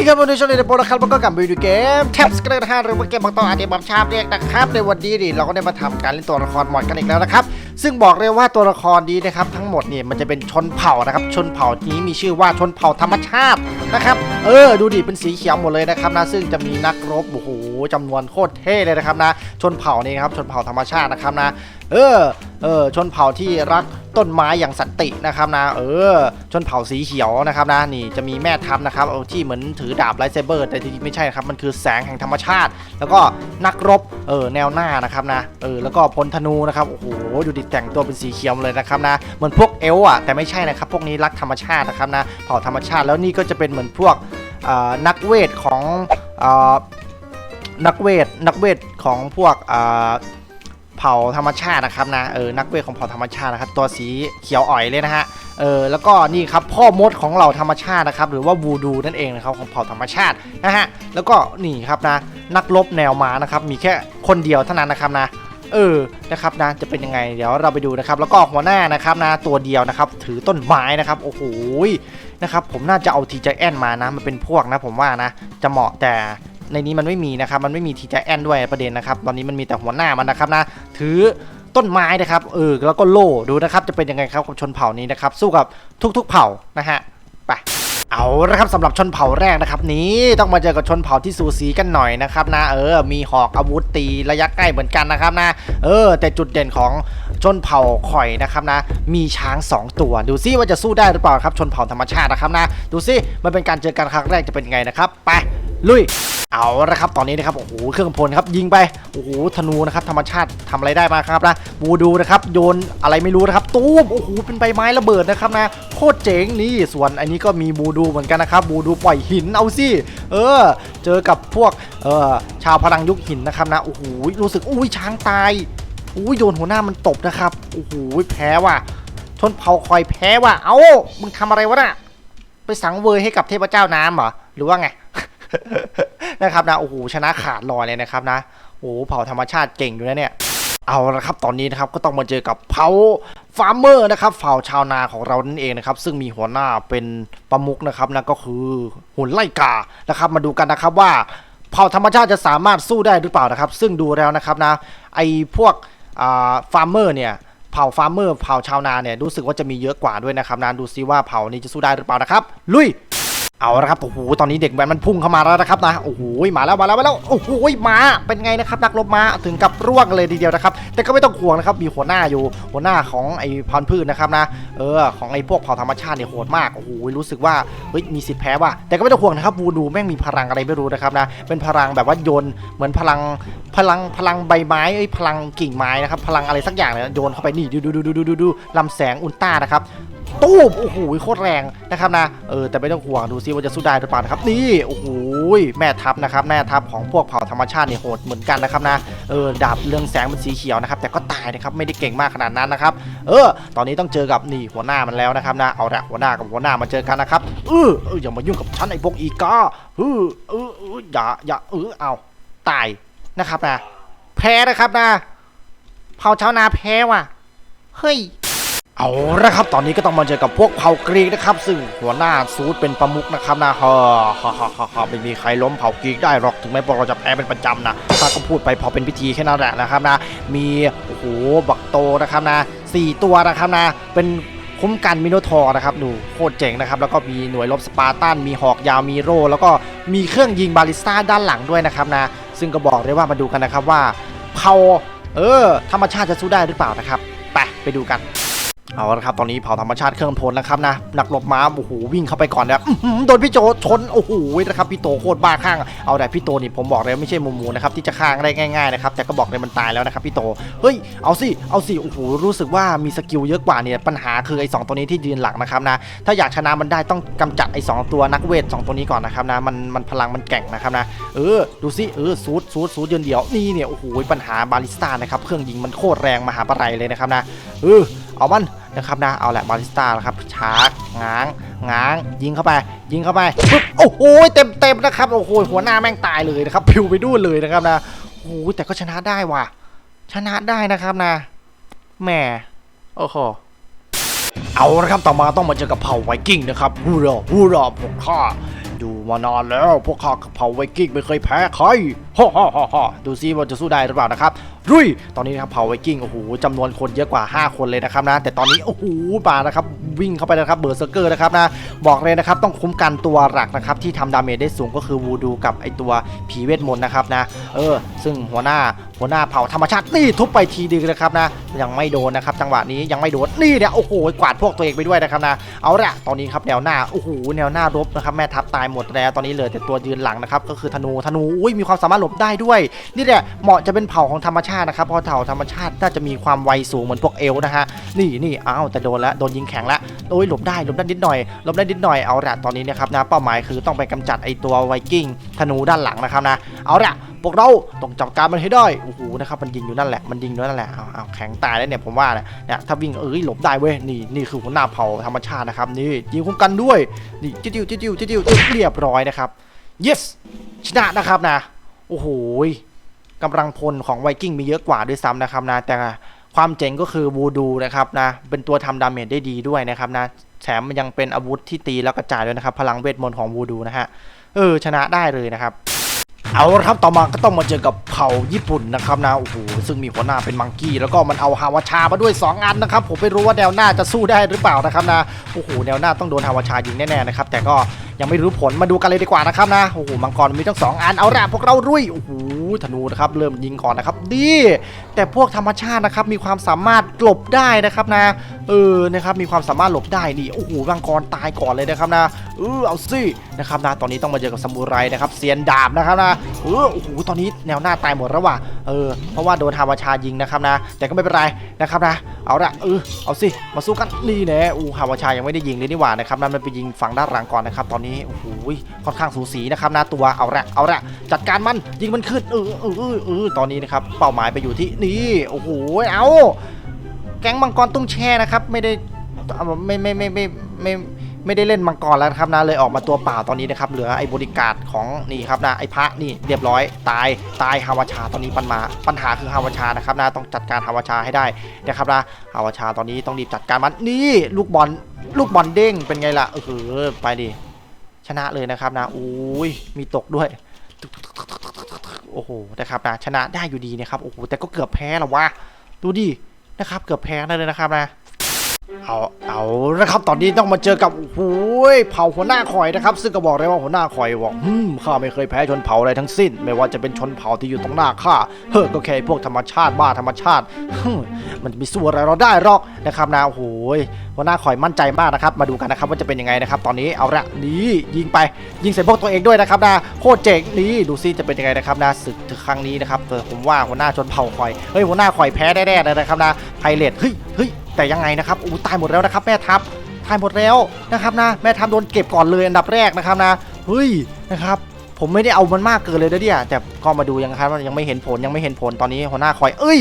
ดีครับวันนี้ช่องในโปรนะครับมันก็กลับมาอยู่ในเกมแท็บสเกลท่าหรือว่าเกมบางตัวอาจจะบัมชาบเรียกนะครับในวันนี้ดิเราก็ได้มาทำการเล่นตัวละครหมดกันอีกแล้วนะครับซึ่งบอกเลยว่าตัวละครนี้นะครับทั้งหมดเนี่ยมันจะเป็นชนเผ่านะครับชนเผ่านี้มีชื่อว่าชนเผ่าธรรมชาตินะครับเออดูดิเป็นสีเขียวหมดเลยนะครับนะซึ่งจะมีนักรบโอ้โหจำนวนโคตรเท่เลยนะครับนะชนเผ่านี้นะครับชนเผ่าธรรมชาตินะครับนะ เออเออชนเผ่าที่รักต้นไม้อย่างสันตินะครับนะ เออ ชนเผ่าสีเขียวนะครับนะนี่จะมีแม่ทัพนะครับเอาที่เหมือนถือดาบไลเซเบอร์ แต่ที่ไม่ใช่นะครับมันคือแสงแห่งธรรมชาติ แล้วก็นักรบเออแนวหน้านะครับนะเออแล้วก็พลธนูนะครับโอ้โหดูดิแต่งตัวเป็นสีเขียวเลยนะครับนะเหมือนพวกเอลอะแต่ไม่ใช่นะครับพวกนี้รักธรรมชาตินะครับนะเผ่าธรรมชาติแล้วนี่ก็จะเป็นเหมือนพวกนักเวทของนักเวทนักเวทของพวก เผ่าธรรมชาตินะครับนะเออนักเวทของเผ่าธรรมชาตินะครับตัวสีเขียวอ่อยเลยนะฮะเออแล้วก็นี่ครับพ่อมดของเหล่าธรรมชาตินะครับหรือว่าวูดูนั่นเองนะครับของเผ่าธรรมชาตินะฮะแล้วก็นี่ครับนะนักรบแนวมานะครับมีแค่คนเดียวเท่านั้นนะครับนะเออ นะครับนะ จะเป็นยังไง เดี๋ยวเราไปดูนะครับ แล้วก็หัวหน้านะครับนะ ตัวเดียวนะครับ ถือต้นไม้นะครับ โอ้โห นะครับ ผมน่าจะเอาทีใจแอนมานะ มันเป็นพวกนะ ผมว่านะ จะเหมาะแต่ ในนี้มันไม่มีนะครับ มันไม่มีทีจแอนด้วยประเด็นนะครับ ตอนนี้มันมีแต่หัวหน้ามันนะครับนะ ถือต้นไม้นะครับ เออ แล้วก็โล่ดูนะครับ จะเป็นยังไงครับกับชนเผ่านี้นะครับ สู้กับทุก ๆ เผ่านะฮะ ไปเอาละครับสำหรับชนเผ่าแรกนะครับนี้ต้องมาเจอกับชนเผ่าที่สูสีกันหน่อยนะครับนะเออมีหอกอาวุธตีระยะใกล้เหมือนกันนะครับนะเออ แต่จุดเด่นของชนเผ่าข่อยนะครับนะ มีช้าง 2 ตัวดูซิว่าจะสู้ได้หรือเปล่าครับชนเผ่าธรรมชาตินะครับนะ ดูซิมันเป็นการเจอกันครั้งแรกจะเป็นยังไงนะครับ ไปลุย เอาละครับ ตอนนี้นะครับ โอ้โห เครื่องพลครับ ยิงไป โอ้โห ธนูนะครับ ธรรมชาติทำอะไรได้มาครับนะบูดูนะครับ โยนอะไรไม่รู้นะครับ ตูม โอ้โห เป็นใบไม้ระเบิดนะครับนะ โคตรเจ๋งนี่ ส่วนอันนี้ก็มีบูดูเหมือนกันนะครับ บูดูปล่อยหิน เอาสิ เออ เจอกับพวก เออชาวพลังยุคหินนะครับนะ โอ้โห รู้สึก อุ้ย ช้างตายอุ้ย โดนหัวหน้ามันตบนะครับ โอ้โห แพ้ว่ะชนเผาคอยแพ้ว่ะ เอ้า มึงทำอะไรวะน่ะ ไปสังเวยให้กับเทพเจ้าน้ำเหรอ หรือว่าไง นะครับนะโอ้โหชนะขาดลอยเลยนะครับนะโอ้โหเผ่าธรรมชาติเก่งอยู่นะเนี่ยเอาละครับตอนนี้นะครับก็ต้องมาเจอกับเผ่าฟาร์มเมอร์นะครับเผ่าชาวนาของเรานั่นเองนะครับซึ่งมีหัวหน้าเป็นประมุขนะครับนั่นก็คือหุ่นไล่กานะครับ มาดูกันนะครับว่าเผ่าธรรมชาติจะสามารถสู้ได้หรือเปล่านะครับ ซึ่งดูแล้วนะครับนะไอ้พวกฟาร์มเมอร์เนี่ยเผ่าฟาร์มเมอร์เผ่าชาวนาเนี่ยรู้สึกว่าจะมีเยอะกว่าด้วยนะครับนะดูซิว่าเผ่านี้จะสู้ได้หรือเปล่านะครับ ลุย เอาละครับโอ้โหตอนนี้เด็กแว้นมันพุ่งเข้ามาแล้วนะครับนะโอ้โหมาแล้วมาแล้วมาแล้วโอ้โหมาเป็นไงนะครับนักรบมาถึงกับร่วงเลยทีเดียวนะครับ แต่ก็ไม่ต้องห่วงนะครับมีหัวหน้าอยู่หัวหน้าของไอ้พันธุ์พืชนะครับนะเออของไอ้พวกเผ่าธรรมชาติเนี่ยโหดมากโอ้โหรู้สึกว่าเฮ้ยมีสิทธิ์แพ้ว่ะแต่ก็ไม่ต้องห่วงนะครับวูดูแม่งมีพลังอะไรไม่รู้นะครับนะเป็นพลังแบบว่าโยนเหมือนพลังพลังพลังใบไม้เอ้พลังกิ่งไม้นะครับพลังอะไรสักอย่างเนี่ยโยนเข้าไปนี่ดูดูดูดูดูดูดูลำแสงอุลตร้านะครับ ตู้มโอ้โหโคตรแรงนะครับนะเออแต่ไม่ต้องห่วงดูซิว่าจะสู้ได้หรือเปล่านะครับนี่โอ้โหแม่ทัพนะครับแม่ทัพของพวกเผ่าธรรมชาติเนี่ยโหดเหมือนกันนะครับนะเออดาบเรืองแสงเป็นสีเขียวนะครับแต่ก็ตายนะครับไม่ได้เก่งมากขนาดนั้นนะครับเออ ตอนนี้ต้องเจอกับนี่หัวหน้ามันแล้วนะครับนะเอาละหัวหน้ากับหัวหน้ามาเจอกันนะครับเออเอออย่ามายุ่งกับฉันไอ้พวกอีกาเออเออเอออย่าอย่าเออเอาตายนะครับนะแพ้นะครับนะเผ่าชาวนาแพ้ว่ะเฮ้ย เอาละครับ ตอนนี้ก็ต้องมาเจอกับพวกเผ่ากรีกนะครับ ซึ่งหัวหน้าซูดเป็นประมุขนะครับนะฮ่าฮ่าฮ่าฮ่าไม่มีใครล้มเผ่ากรีกได้หรอกถึงแม้พวกเราจะแพ้เป็นประจำนะถ้าก็พูดไปพอเป็นพิธีแค่นั้นแหละนะครับนะ มีโอ้โหบักโตนะครับนะสี่ตัวนะครับนะ เป็นคุ้มกันมิโนทอร์นะครับดูโคตรเจ๋งนะครับ แล้วก็มีหน่วยรบสปาร์ตัน มีหอกยาวมีโร แล้วก็มีเครื่องยิงบาลิสต้าด้านหลังด้วยนะครับนะ ซึ่งก็บอกได้ว่ามาดูกันนะครับว่าเผ่าเออธรรมชาติจะสู้ได้หรือเปล่านะครับไปไปดูกัน เอาละครับตอนนี้เผาธรรมชาติเครื่องพลนะครับนะนักรบม้าโอ้โหวิ่งเข้าไปก่อนนะครับอื้อหือโดนพี่โจชนโอ้โหนะครับพี่โตโคตรบ้าข้างเอาแต่พี่โตนี่ผมบอกเลยไม่ใช่หมูหมูนะครับที่จะข้างได้ง่ายๆนะครับแต่ก็บอกเลยมันตายแล้วนะครับพี่โตเฮ้ยเอาสิเอาสิโอ้โหรู้สึกว่ามีสกิลเยอะกว่าเนี่ยปัญหาคือไอ้สองตัวนี้ที่ยืนหลังนะครับนะถ้าอยากชนะมันได้ต้องกำจัดไอ้สองตัวนักเวทสองตัวนี้ก่อนนะครับนะมันมันพลังมันแก่งนะครับนะเออดูสิเออซูดซูดซูดยืนเดียวนี่เนี่ยโอ้โหปัญหาบาลิสตานะครับเครื่องยิงมันโคตรแรงมหาปะไรเลยนะครับนะเออ เอามันนะครับนะเอาแหละบาริสต้าแล้วครับชาร์จง้างง้าง ยิงเข้าไป ยิงเข้าไปปึ๊บโอ้โหเต็มเต็มนะครับโอ้โหหัวหน้าแม่งตายเลยนะครับพิวไปด้วยเลยนะครับนะโอ้แต่ก็ชนะได้ว่ะ ชนะได้นะครับนะแหมโอ้โหเอาละครับต่อมาต้องมาเจอกับเผ่าไวกิ้งนะครับฮูรอฮูรอพวกข้าอยู่มานานแล้วพวกข้ากับเผ่าไวกิ้งไม่เคยแพ้ใคร ฮ่ฮ่ฮ่าฮ่าดูซิว่าจะสู้ได้หรือเปล่านะครับรุยตอนนี้นะครับเผ่าไวกิ้งโอ้โหจำนวนคนเยอะกว่า 5 คนเลยนะครับนะ แต่ตอนนี้โอ้โหปานะครับวิ่งเข้าไปนะครับเบอร์เซอร์เกอร์นะครับนะบอกเลยนะครับต้องคุ้มกันตัวหลักนะครับที่ทำดาเมจได้สูงก็คือวูดูกับไอตัวผีเวทมนต์นะครับนะเออ ซึ่งหัวหน้าหัวหน้าเผ่าธรรมชาตินี่ทุบไปทีดึงนะครับนะยังไม่โดนนะครับจังหวะนี้ยังไม่โดนนี่เนี่ยโอ้โหกวาดพวกตัวเองไปด้วยนะครับนะเอาละตอนนี้ครับแนวหน้าโอ้โหแนวหน้ารบนะครับแม่ทัพตายหมดแล้วตอนนี้เหลือแต่ตัวยืนหลังนะครับก็คือธนูธนูอุ้ยมีความสามารถหลบได้ด้วย นี่แหละเหมาะจะเป็นเผ่าของธรรมชาตินะครับเพราะเผ่าธรรมชาติน่าจะมีความไวสูงเหมือนพวกเอล์นะฮะนี่นี่อ้าวแต่โดนแล้วโดนยิงแข็งแล้วโอ้ยหลบได้หลบได้นิดหน่อยหลบได้นิดหน่อยเอาละตอนนี้นะครับนะเป้าหมายคือต้องไปกำจัดไอตัวไวกิ้งธนูด้านหลังนะครับนะเอาละพวกเราต้องจับการมันให้ได้โอ้โหนะครับมันยิงอยู่นั่นแหละมันยิงอยู่นั่นแหละเอาเอาแข็งตายแล้วเนี่ยผมว่าเนี่ยเนี่ยถ้าวิ่งเอ้ยหลบได้เว้ยนี่นี่คือหัวหน้าเผ่าธรรมชาตินะครับนี่ยิงคุ้มกันด้วยนี่จิ้วจิ้วจิ้วจิ้วจิ้วเรียบร้อยนะครับ yes ชนะนะครับนะ โอ้โหกำลังพลของไวกิ้งมีเยอะกว่าด้วยซ้ำนะครับนะ แต่ความเจ๋งก็คือวูดูนะครับนะ เป็นตัวทำดาเมจได้ดีด้วยนะครับนะแถมมันยังเป็นอาวุธที่ตีแล้วกระจายด้วยนะครับ พลังเวทมนต์ของวูดูนะฮะ เออ ชนะได้เลยนะครับ เอาละครับต่อมาก็ต้องมาเจอกับเผ่าญี่ปุ่นนะครับนะ โอ้โห ซึ่งมีหัวหน้าเป็นมังกี้ แล้วก็มันเอาฮาวาชามาด้วย 2 อันนะครับ ผมไม่รู้ว่าแนวหน้าจะสู้ได้หรือเปล่านะครับนะ โอ้โห แนวหน้าต้องโดนฮาวาชายิงแน่ๆนะครับ แต่ก็ ยังไม่รู้ผลมาดูกันเลยดีกว่านะครับนะโอ้โหมังกรมีทั้งสองอันเอาละพวกเรารุ่ยโอ้โหธนูนะครับเริ่มยิงก่อนนะครับดีแต่พวกธรรมชาตินะครับมีความสามารถหลบได้นะครับนะเออนะครับมีความสามารถหลบได้นี่โอ้โหมังกรตายก่อนเลยนะครับนะเออเอาสินะครับนะตอนนี้ต้องมาเจอกับซามูไรนะครับเซียนดาบนะครับนะเออโอ้โหตอนนี้แนวหน้าตายหมดแล้วว่ะเออเพราะว่าโดนฮาวาชายิงนะครับนะ แต่ก็ไม่เป็นไรนะครับนะเอาละเออเอาสิมาสู้กันนี่แน่อู้ฮาวาชายังไม่ได้ยิงเลยนี่หว่านะครับนั่นมันไปยิงฝั่งด้านหลังก่อนนะครับตอนนี้โอ้โหค่อนข้างสูสีนะครับหนะตัวเอาละเอาละจัดการมันยิงมันขึ้นเออเออเออเออตอนนี้นะครับเป้าหมายไปอยู่ที่นี่โอ้โหเอาแก๊งมังกรตุ้งแช่นะครับไม่ได้ไม่ไม่ไม่ไม่ไม่ไม่ได้เล่นมังกรแล้วนะครับนะเลยออกมาตัวเปล่าตอนนี้นะครับเหลือไอ้บริการของนี่ครับนะไอ้พระนี่เรียบร้อยตายตายฮาวาชาตอนนี้ปัญมาปัญหาคือฮาวาชานะครับนะต้องจัดการฮาวาชาให้ได้นะครับนะฮาวาชาตอนนี้ต้องรีบจัดการมันนี่ลูกบอลลูกบอลเด้งเป็นไงล่ะเออไปดิ ชนะเลยนะครับนะอุ้ยมีตกด้วยโอ้โหนะครับนะชนะได้อยู่ดีนะครับโอ้โหแต่ก็เกือบแพ้แล้ววะดูดินะครับ เกือบแพ้ได้เลยนะครับนะ เอาเอาละครับตอนนี้ต้องมาเจอกับโอ้โหเผ่าหัวหน้าคอยนะครับ ซึ่งก็บอกเลยว่าหัวหน้าคอยบอกอืมข้าไม่เคยแพ้ชนเผ่าอะไรทั้งสิ้น ไม่ว่าจะเป็นชนเผ่าที่อยู่ตรงหน้าข้าเฮ้อก็แค่พวกธรรมชาติบ้าธรรมชาติ มันจะมีสู้อะไรเราได้หรอกนะครับนะโอ้โหหัวหน้าคอยมั่นใจมากนะครับ มาดูกันนะครับว่าจะเป็นยังไงนะครับ ตอนนี้เอาละนี่ยิงไปยิงใส่พวกตัวเองด้วยนะครับนะโคตรเจ๋งนี่ดูซิจะเป็นยังไงนะครับนะศึกครั้งนี้นะครับผมว่าหัวหน้าชนเผ่าคอยเฮ้ยหัวหน้าคอยแพ้แน่ๆเลยนะครับนะไพเรตเฮ้ยเฮ้ย แต่ยังไงนะครับอู้ตายหมดแล้วนะครับ แม่ทัพตายหมดแล้วนะครับนะแม่ทัพโดนเก็บก่อนเลยอันดับแรกนะครับนะเฮ้ยนะครับผมไม่ได้เอามันมากเกินเลยนะเนี่ยแต่ก็มาดูยังครับยังไม่เห็นผลยังไม่เห็นผลตอนนี้หัวหน้าคอย เอ้ย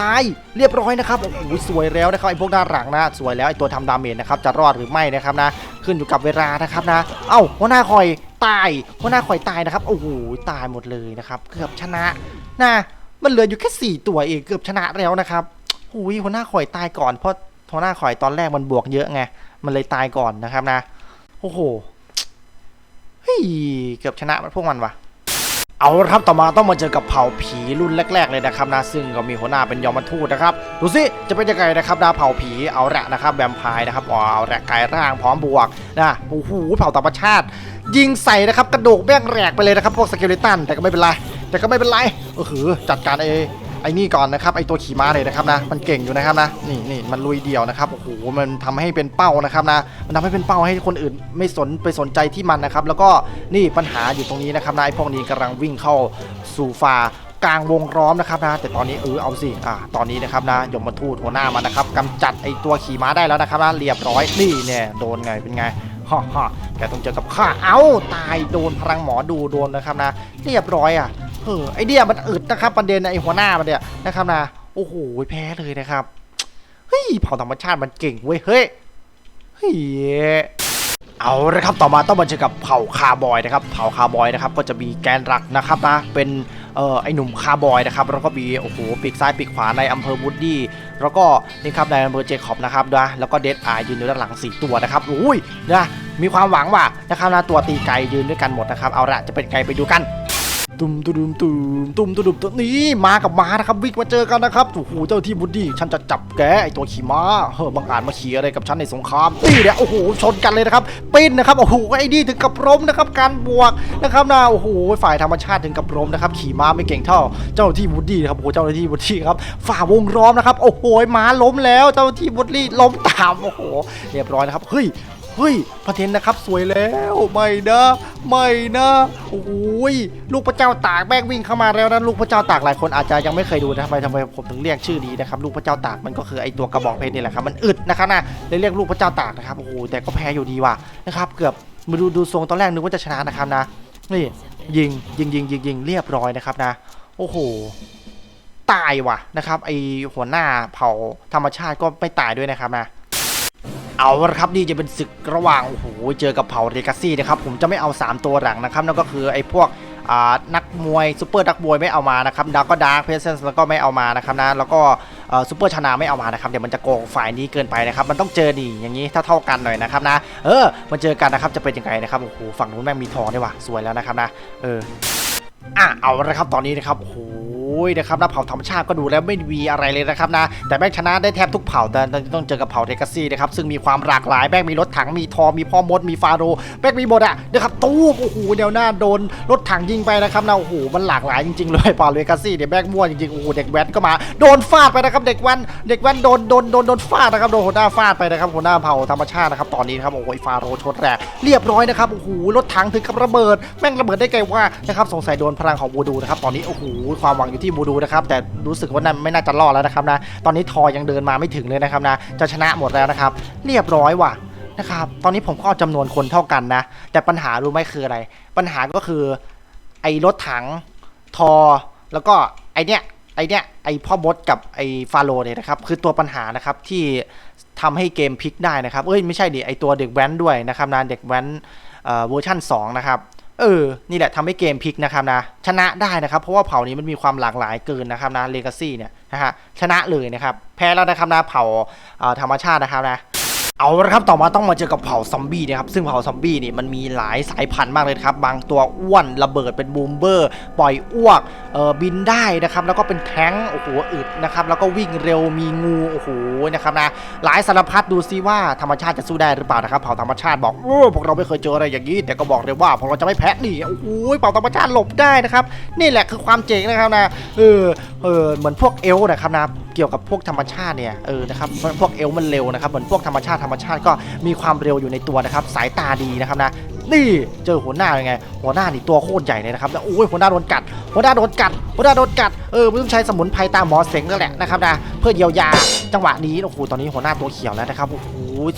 ตายเรียบร้อยนะครับโอ้โหสวยแล้วนะครับไอ้พวกด้านหลังนะสวยแล้วไอ้ตัวทำดาเมจนะครับจะรอดหรือไม่นะครับนะ ขึ้นอยู่กับเวลานะครับนะ เอ้าหัวหน้าคอยตายหัวหน้าคอยตายนะครับโอ้โหตายหมดเลยนะครับเกือบชนะนะมันเหลืออยู่แค่สี่ตัวเองเกือบชนะแล้วนะครับ หุยหัวหน้าข่อยตายก่อนเพราะหัวหน้าข่อยตอนแรกมันบวกเยอะไงมันเลยตายก่อนนะครับนะโอ้โหเฮ้ยเกือบชนะพวกมันวะเอาละครับต่อมาต้องมาเจอกับเผ่าผีรุ่นแรก ๆ เลยนะครับนะซึ่งก็มีหัวหน้าเป็นยมทูตนะครับดูสิจะเป็นยังไงนะครับนะเผ่าผีเอาละนะครับแวมไพร์นะครับเอาละกายร่างพร้อมบวกนะโอ้โหเผ่าธรรมชาติ ยิงใส่นะครับกระดูกแม่งแหลกไปเลยนะครับพวกสเกเลตันแต่ก็ไม่เป็นไรแต่ก็ไม่เป็นไรเออหือจัดการเอ ไอ้นี่ก่อนนะครับไอ้ตัวขี่ม้าเลยนะครับนะมันเก่งอยู่นะครับนะนี่นี่มันลุยเดี่ยวนะครับโอ้โหมันทำให้เป็นเป้านะครับนะมันทำให้เป็นเป้าให้คนอื่นไม่สนไปสนใจที่มันนะครับ แล้วก็นี่ปัญหาอยู่ตรงนี้นะครับนะไอ้พวกนี้กำลังวิ่งเข้าสู่ฟากลางวงล้อมนะครับนะแต่ตอนนี้เออเอาสิอ่าตอนนี้นะครับนะยมทูตหัวหน้ามันนะครับกำจัดไอ้ตัวขี่ม้าได้แล้วนะครับนะเรียบร้อยนี่เนี่ยโดนไงเป็นไงฮ่าฮ่าแกต้องเจอกับข้าเอ้าตายโดนพลังหมอดูโดนนะครับนะ เรียบร้อยอะ เออไอเดียมันอึดนะครับประเด็นไอหัวหน้ามันเนี่ยนะครับนะโอ้โหแพ้เลยนะครับเฮ้ยเผ่าธรรมชาติมันเก่งเว้ยเฮ้ยเฮ้ยเอาละครับต่อมาต้องมาเจอกับเผ่าคาร์บอยนะครับเผ่าคาร์บอยนะครับก็จะมีแกนหลักนะครับนะเป็นเอ่อไอหนุ่มคาร์บอยนะครับแล้วก็มีโอ้โหปีกซ้ายปีกขวาในอำเภอวูดดี้แล้วก็นี่ครับในอำเภอเจคอบนะครับนะแล้วก็เดดอายยืนอยู่ด้านหลังสี่ตัวนะครับอุ้ยนะมีความหวังว่ะนะครับนะตัวตีไกยืนด้วยกันหมดนะครับเอาละจะเป็นไกไปดูกัน ตุ้มตุ้มตุ้มตุ้มตุ้มตุมตุมนี่มากับมานะครับวิ่งมาเจอกันนะครับโอ้โหเจ้าที่บุดดี้ฉันจะจับแกไอตัวขี่ม้าเฮ้ยบังอาจมาขี่อะไรกับฉันในสงครามนี่เนี่ยโอ้โหชนกันเลยนะครับปิ้นนะครับโอ้โหไอ้นี่ถึงกับล้มนะครับการบวกนะครับนะโอ้โหฝ่ายธรรมชาติถึงกับล้มนะครับขี่ม้าไม่เก่งเท่า เจ้าที่บุดดี้ครับโอ้โหเจ้าที่บุดดี้ครับฝ่าวงล้อมนะครับโอ้โหม้าล้มแล้วเจ้าที่บุดดี้ล้มตามโอ้โหเรียบร้อยนะครับเฮ้ย เฮ้ยพระเทนนะครับสวยแล้วไม่นะไม่นะโอ้ยลูกพระเจ้าตากแบกวิ่งเข้ามาแล้วนะลูกพระเจ้าตากหลายคนอาจจะยังไม่เคยดูนะทำไมทำไมผมถึงเรียกชื่อนี้นะครับลูกพระเจ้าตากมันก็คือไอตัวกระบอกเพชรนี่แหละครับมันอึดนะครับนะเลยเรียกลูกพระเจ้าตากนะครับโอ้โหแต่ก็แพ้อยู่ดีว่ะนะครับเกือบมาดูดูทรงตอนแรกนึกว่าจะชนะนะครับนะนี่ยิงยิงยิงยิงยิงเรียบร้อยนะครับนะ โอ้โหตายว่ะนะครับไอหัวหน้าเผ่าธรรมชาติก็ไม่ตายด้วยนะครับนะ เอาละครับนี่จะเป็นศึกระหว่างโอ้โหเจอกับเผ่าเรกาซี่นะครับผมจะไม่เอา 3 ตัวหลังนะครับนั่นก็คือไอ้พวกนักมวยซูเปอร์นักมวยไม่เอามานะครับดาร์ก็ดาร์กเพรสเซนส์แล้วก็ไม่เอามานะครับนะแล้วก็ซูเปอร์ชนาไม่เอามานะครับเดี๋ยวมันจะโกงฝ่ายนี้เกินไปนะครับมันต้องเจอดีอย่างนี้ถ้าเท่ากันหน่อยนะครับนะเออมันเจอกันนะครับจะเป็นยังไงนะครับโอ้โหฝั่งนู้นแม่งมีทองด้วยว่ะสวยแล้วนะครับนะเอออะเอาละครับตอนนี้นะครับโอ้โห อ้ยนะครับนะเผ่าธรรมชาติก็ดูแล้วไม่มีอะไรเลยนะครับนะ แต่แม่งชนะได้แทบทุกเผ่าแต่ต้องเจอกับเผ่าเทกัสซี่นะครับซึ่งมีความหลากหลายแม่งมีรถถังมีทอมีพ่อมดมีฟาโรแม่งมีหมดอะนะครับตู้โอ้โหแนวหน้าโดนรถถังยิงไปนะครับนะโอ้โหมันหลากหลายจริงๆเลยเผ่าเทกัสซี่เนี่ยแม่งมั่วจริงๆโอ้โหเด็กแว้นก็มาโดนฟาดไปนะครับเด็กแว้นเด็กแว้นโดนโดนโดนโดนฟาดนะครับโดนหัวหน้าฟาดไปนะครับหัวหน้าเผ่าธรรมชาตินะครับตอนนี้นะครับโอ้โหฟาโรชนแรกเรียบร้อยนะครับโอ้โหรถถังถึงกับระเบิดแม่งระเบิดได้ไงว่านะครับสงสัยโดนพลังของบูดูนะครับตอนนี้โอ้โหความหวังอยู่ที่บูดูนะครับแต่รู้สึกว่านั่นไม่น่าจะรอดแล้วนะครับนะตอนนี้ทอยังเดินมาไม่ถึงเลยนะครับนะจะชนะหมดแล้วนะครับ เรียบร้อยว่ะนะครับตอนนี้ผมก็เอาจำนวนคนเท่ากันนะ แต่ปัญหารู้ไหมคืออะไร ปัญหาก็คือไอ้รถถังทอแล้วก็ไอเนี้ยไอเนี้ยไอพ่อบดกับไอฟาโรเนี่ยนะครับคือตัวปัญหานะครับที่ทำให้เกมพลิกได้นะครับเอ้ยไม่ใช่ดิไอตัวเด็กแว้นด้วยนะครับนะเด็กแว้นเวอร์ชัน2นะครับ เออ นี่แหละทำให้เกมพลิกนะครับนะ ชนะได้นะครับ เพราะว่าเผ่านี้มันมีความหลากหลายเกินนะครับนะเลกาซี่เนี่ยนะฮะชนะเลยนะครับ แพ้แล้วนะครับนะเผ่าธรรมชาตินะครับนะ เอาละครับต่อมาต้องมาเจอกับเผ่าซอมบี้นะครับซึ่งเผ่าซอมบี้นี่มันมีหลายสายพันธุ์มากเลยครับบางตัวอ้วนระเบิดเป็นบูมเบอร์ ปล่อยอ้วกเออบินได้นะครับแล้วก็เป็นแท้งโอ้โหอึดนะครับแล้วก็วิ่งเร็วมีงูโอ้โหนะครับนะหลายสารพัดดูซิว่าธรรมชาติจะสู้ได้หรือเปล่านะครับเผ่าธรรมชาติบอกโอ้พวกเราไม่เคยเจออะไรอย่างนี้แต่ก็บอกเลยว่าพวกเราจะไม่แพ้นี่โอ้โหเผ่าธรรมชาติหลบได้นะครับนี่แหละคือความเจ๋งนะครับนะเออเออเหมือนพวกเอล์นะครับนะเกี่ยวกับพวกธรรมชาติเนี่ยเออนะครับพวกเอล์มันเร็วนะครับเหมือนพวกธรรมชาติธรรมชาติก็มีความเร็วอยู่ในตัวนะครับสายตาดีนะครับนะนี่เจอหัวหน้ายังไง หัวหน้านี่ตัวโคตรใหญ่เลยนะครับแล้วโอ้ยหัวหน้าโดนกัด หัวหน้าโดนกัด หัวหน้าโดนกัดเออมึงต้องใช้สมุนไพรตามหมอเสงนั่นแหละนะครับนะเพื่อเยียวยาจังหวะนี้โอ้โหตอนนี้หัวหน้าตัวเขียวแล้วนะครับโอ้โห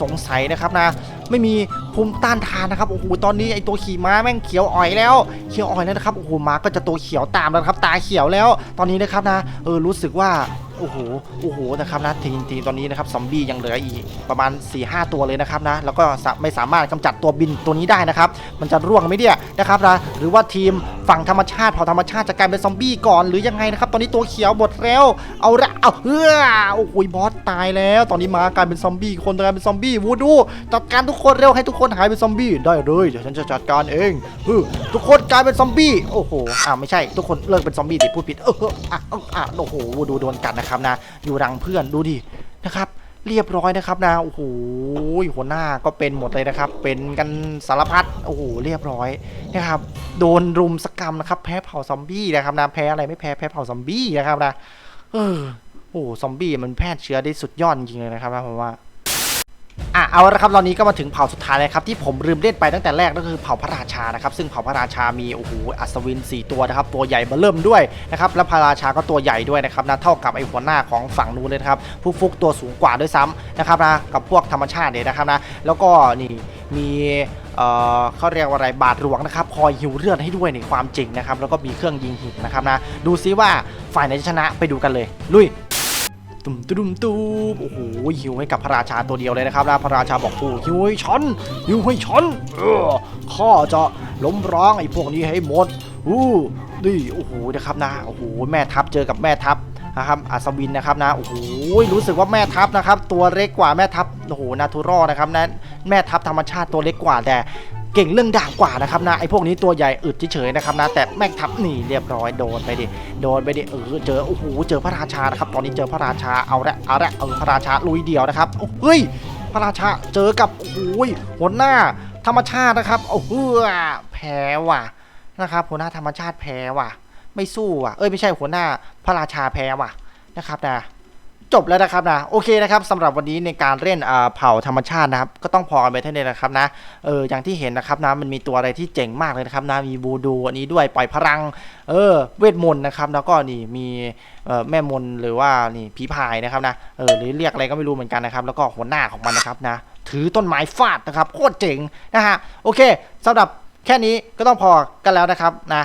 สงสัยนะครับนะ ไม่มีภูมิต้านทานนะครับโอ้โหตอนนี้ไอตัวขี่ม้าแม่งเขียวอ่อยแล้วเขียวอ่อยแล้วนะครับโอ้โหม้าก็จะตัวเขียวตามแล้วครับ ตาเขียวแล้ว ตอนนี้นะครับนะเออรู้สึกว่า โอ้โหโอ้โหนะครับนะทีทีตอนนี้นะครับซอมบี้ยังเหลืออีกประมาณ4ีหตัวเลยนะครับนะแล้วก็ไม่สามารถกำจัดตัวบินตัวนี้ได้นะครับ มันจะร่วงไหมเนี่ยนะครับนะหรือว่าทีมฝั่งธรรมชาติเผ่าธรรมชาติจะกลายเป็นซอมบี้ก่อนหรือยังไงนะครับตอนนี้ตัวเขียวหมดแล้วเอาละเอาเฮ้อโอ้โหบอสตายแล้ว ตอนนี้มากลายเป็นซอมบี้คนกลายเป็นซอมบี้วูดูจัดการทุกคนเร็วให้ทุกคนหายเป็นซอมบี้ได้เลยเดี๋ยวฉันจะจัดการเองเออทุกคนกลายเป็นซอมบี้โอ้โหอ่าไม่ใช่ ทุกคนเลิกเป็นซอมบี้ดิพูดผิดเอออะอะอะโอ้โหวูดูโดนกัดนะครับนะ อยู่รังเพื่อนดูดินะครับเรียบร้อยนะครับนะโอ้โหหัวหน้าก็เป็นหมดเลยนะครับ เป็นกันสารพัดโอ้โหเรียบร้อยนะครับ โดนรุมสกรรมนะครับ แพ้เผ่าซอมบี้นะครับนะแพ้อะไรไม่แพ้แพ้เผ่าซอมบี้นะครับนะเออโอ้ซอมบี้มันแพร่เชื้อได้สุดยอดจริงเลยนะครับนะผมว่า อะเอาละครับตอนนี้ก็มาถึงเผ่าสุดท้ายเลยครับที่ผมลืมเล่นไปตั้งแต่แรกก็คือเผ่าพระราชานะครับซึ่งเผ่าพระราชามีโอ้โหอัศวิน 4 ตัวนะครับตัวใหญ่เบ้อเริ่มด้วยนะครับและพระราชาก็ตัวใหญ่ด้วยนะครับนะเท่ากับไอ้หัวหน้าของฝั่งนู้นเลยนะครับผู้ฟุกตัวสูงกว่าด้วยซ้ำนะครับนะกับพวกธรรมชาติเนี่ยนะครับนะแล้วก็นี่มีเอ่อเขาเรียกว่าอะไรบาทหลวงนะครับคอยหิวเลือดให้ด้วยในความจริงนะครับแล้วก็มีเครื่องยิงหินนะครับนะดูซิว่าฝ่ายไหนจะชนะไปดูกันเลยลุย ตุ้มตุ้มตุ้มโอ้โหหิวให้กับพระราชาตัวเดียวเลยนะครับนะพระราชาบอกโอ้หิวให้ฉันหิวให้ฉันเออข้าจะล้มร้างไอ้พวกนี้ให้หมดอู้ดิโอ้โหนะครับนะโอ้โหแม่ทัพเจอกับแม่ทัพนะครับอัศวินนะครับนะโอ้โหรู้สึกว่าแม่ทัพนะครับ ตัวเล็กกว่าแม่ทัพโอ้โหนาทูรอนะครับนะแม่ทัพธรรมชาติตัวเล็กกว่าแต่ เก่งเรื่องดาบกว่านะครับนะไอ้พวกนี้ตัวใหญ่อึดเฉยๆนะครับนะแต่แม่งทับหนีเรียบร้อยโดนไปดิโดนไปดิเออเจอโอ้โหเจอพระราชานะครับตอนนี้เจอพระราชาเอาละเอาละเออพระราชาลุยเดียวนะครับโอ้เฮ้ยพระราชาเจอกับโอ้โหหัวหน้าธรรมชาตินะครับโอ้โหแพ้ว่ะนะครับหัวหน้าธรรมชาติแพ้ว่ะ ไม่สู้ว่ะเอ้ยไม่ใช่หัวหน้าพระราชาแพ้ว่ะนะครับนะ จบแล้วนะครับนะโอเคนะครับสำหรับวันนี้ในการเล่นอ่าเผ่าธรรมชาตินะครับก็ต้องพอกันไปเท่านี้นะครับนะเอออย่างที่เห็นนะครับนะมันมีตัวอะไรที่เจ๋งมากเลยนะครับนะมีบูดูอันนี้ด้วยปล่อยพลังเออเวทมนต์นะครับแล้วก็นี่มีแม่มนต์หรือว่านี่ผีพายนะครับนะเออหรือเรียกอะไรก็ไม่รู้เหมือนกันนะครับแล้วก็หัวหน้าของมันนะครับนะถือต้นไม้ฟาดนะครับโคตรเจ๋งนะฮะโอเคสำหรับแค่นี้ก็ต้องพอกันแล้วนะครับนะ